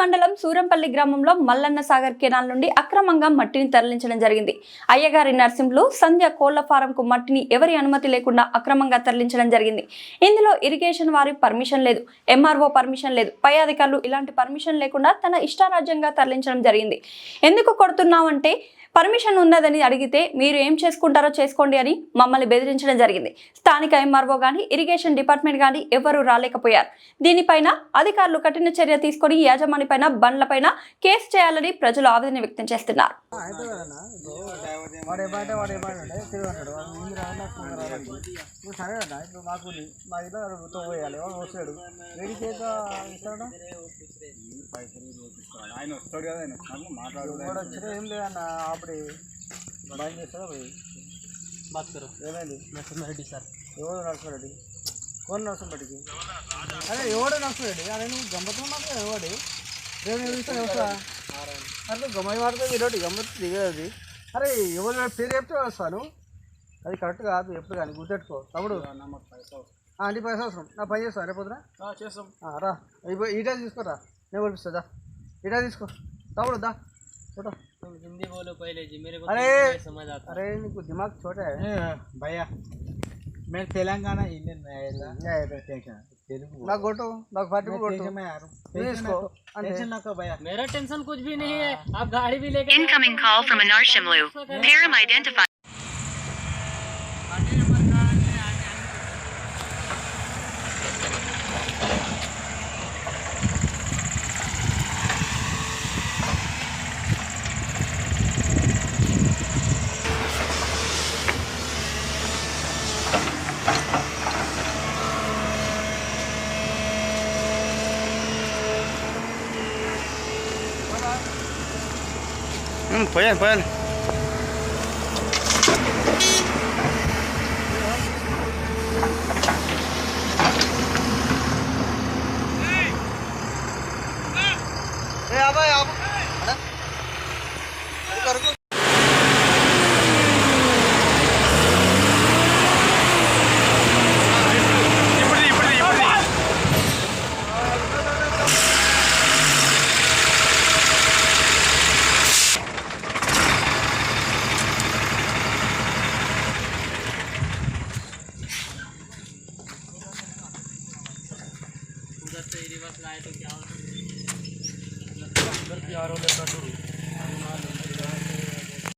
మండలం సూరంపల్లి గ్రామంలో మల్లన్న సాగర్ కెనాల్ నుండి అక్రమంగా మట్టిని తరలించడం జరిగింది. అయ్యగారి నర్సింహులు సంధ్య కోళ్ళ ఫారంకు మట్టిని ఎవరి అనుమతి లేకుండా అక్రమంగా తరలించడం జరిగింది. ఇందులో ఇరిగేషన్ వారి పర్మిషన్ లేదు ఎంఆర్ఓ పర్మిషన్ లేదు పై అధికారులు ఇలాంటి పర్మిషన్ లేకుండా తన ఇష్టారాజ్యంగా తరలించడం జరిగింది. ఎందుకు కొడుతున్నామంటే పర్మిషన్ ఉన్నదని అడిగితే మీరు ఏం చేసుకుంటారో చేసుకోండి అని మమ్మల్ని బెదిరించడం జరిగింది. స్థానిక ఎంఆర్ఓ కానీ ఇరిగేషన్ డిపార్ట్మెంట్ కానీ ఎవరూ రాలేకపోయారు. దీనిపైన అధికారులు కఠిన చర్య తీసుకొని యాజమాని పైన బండ్లపైన కేసు చేయాలని ప్రజలు ఆవేదన వ్యక్తం చేస్తున్నారు. వాడు ఏమంటే వాడు ఏమంటే పాట తిరిగి అంటాడు. వాడు ముందు రాకుండా రావాలి నువ్వు సరే అన్న ఇప్పుడు మాకు మా ఇంట్లో తో పోయాలి. వాడు వస్తాడు రెడీ చేత ఇస్తాడు ఆయన వస్తాడు కదా ఆయన మాట్లాడు వచ్చిన ఏం లేదన్న అప్పుడు భయం చేస్తాడు పోయి? భాస్కర్ ఏమైంది? నరసింహారెడ్డి సార్. ఎవరు నరసింహారెడ్డి కోన నరసింహారెడ్డికి అరే ఎవడు నరసింహారెడ్డి అరే నువ్వు గమ్మత్తున్నా మాత్రం ఎవడు? రేపు నేను చూస్తాను ఎవరు అరే గమ్మ వాడితే ఈరోజు గమ్మతి దిగదు. అరే ఎవరు నా పేరు చెప్తే వస్తాను అది కరెక్ట్ కాదు ఎప్పుడు కానీ గుర్తెట్టుకో తమ్ముడు ఆ, నీ పైసలు అవసరం నా పని చేస్తా రేపు పొద్దున చేస్తాం ఆ, రా ఇప్పు- ఈటా తీసుకోరా నేను పంపిస్తా దా ఈటా తీసుకో తమ్ముడు దా ఫోటో तुम हिंदी बोलो पहले जी मेरे को अरे! तेलुगु नहीं समझ आता అరే నీకు దిమాగ్ చోటే భయ్యా మేము తెలంగాణ ఇండియన్ తెలుగు నాకు కొట్టు నాకు ఫార్టీ కొట్టు తీసుకో అంతే నాకు భయ్యా मेरा टेंशन कुछ भी नहीं है आप गाड़ी भी लेकर อืมเพื่อนเพื่อน उधर से रिवर्स लाए तो क्या होता